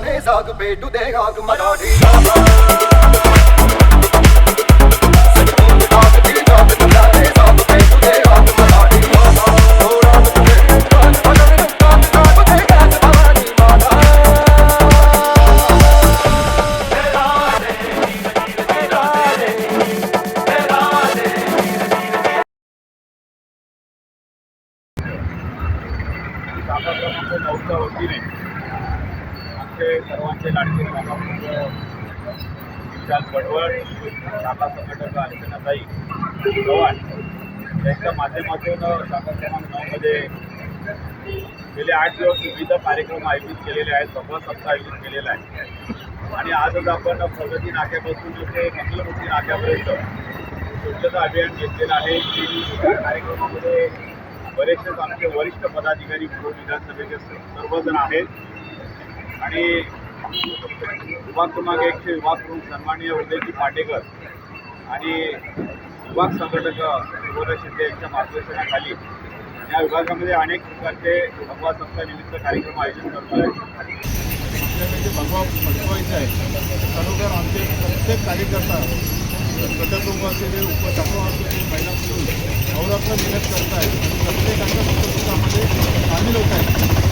भेटू दे गाग मराठी. शाखा क्रमांक नऊच्या वतीने आमचे सर्वांचे लाडके शाखा प्रमुख विशाल पडवळ शाखा संघटक अर्चनाताई चव्हाण यांच्या माध्यमातून शाखा क्रमांक नऊमध्ये गेले आठ दिवस विविध कार्यक्रम आयोजित केलेले आहेत सभा सप्ताह आयोजित केलेला आहे आणि आजच आपण प्रगती नाक्यापासून ते मंगलमूर्ती नाक्यापर्यंत स्वच्छता अभियान घेतलेलं आहे. की कार्यक्रमामध्ये बरेचसेच आमचे वरिष्ठ पदाधिकारी विधानसभेचे सर्वजण आहेत. आणि विभाग क्रमांक एकचे विभाग प्रमुख सन्माननीय उदयजी पाटेकर आणि विभाग संघटक सुवर्ण शिंदे यांच्या मार्गदर्शनाखाली या विभागामध्ये अनेक प्रकारचे भगवा संस्थानिमित्त कार्यक्रम आयोजित करतो आहे. आपल्याला भगवा महत्वायचं आहे खरोखर आमचे प्रत्येक कार्यकर्ता घटक उप उपचक्र असतील महिला पुरुष मेहनत करत आहेत प्रत्येकाच्या सामील होत आहेत.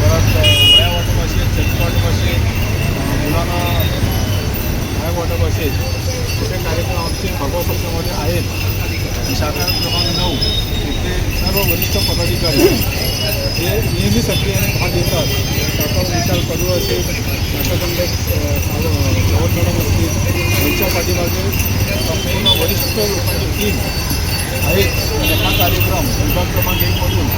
परत अ, वॉटर वाटप असेल चेक वाटप मुलांना काय वॉटर असेल असे कार्यक्रम आमचे भगवा सप्ताहामध्ये आहेत. आणि शाखा क्रमांक नऊ इथे सर्व वरिष्ठ पदाधिकारी हे नेहमी सक्रियाने भाग घेतात. शाखा विशाल कडू असेल शाखाखंड सावंत मॅडम असतील यांच्या पाठीमागे संपूर्ण वरिष्ठ लोकांची टीम आहे. आणि हा कार्यक्रम विभाग क्रमांक एकमधून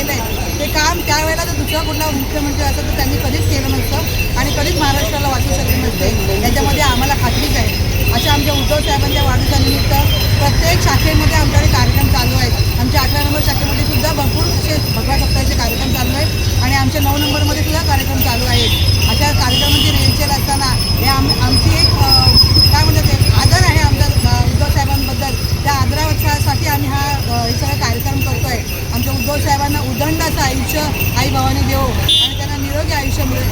केलं आहे. ते काम त्यावेळेला जर दुसरा कुठला मुख्यमंत्री असं तर त्यांनी कधीच केलं नसतं आणि कधीच महाराष्ट्राला वाचू शकले नसते. याच्यामध्ये आम्हाला खात्रीच आहे. अशा आमच्या उद्धव साहेबांच्या वाढदिवसानिमित्त प्रत्येक शाखेमध्ये आमच्याकडे कार्यक्रम चालू आहेत. आमच्या अकरा नंबर शाखेमध्ये सुद्धा भरपूर असे भगवा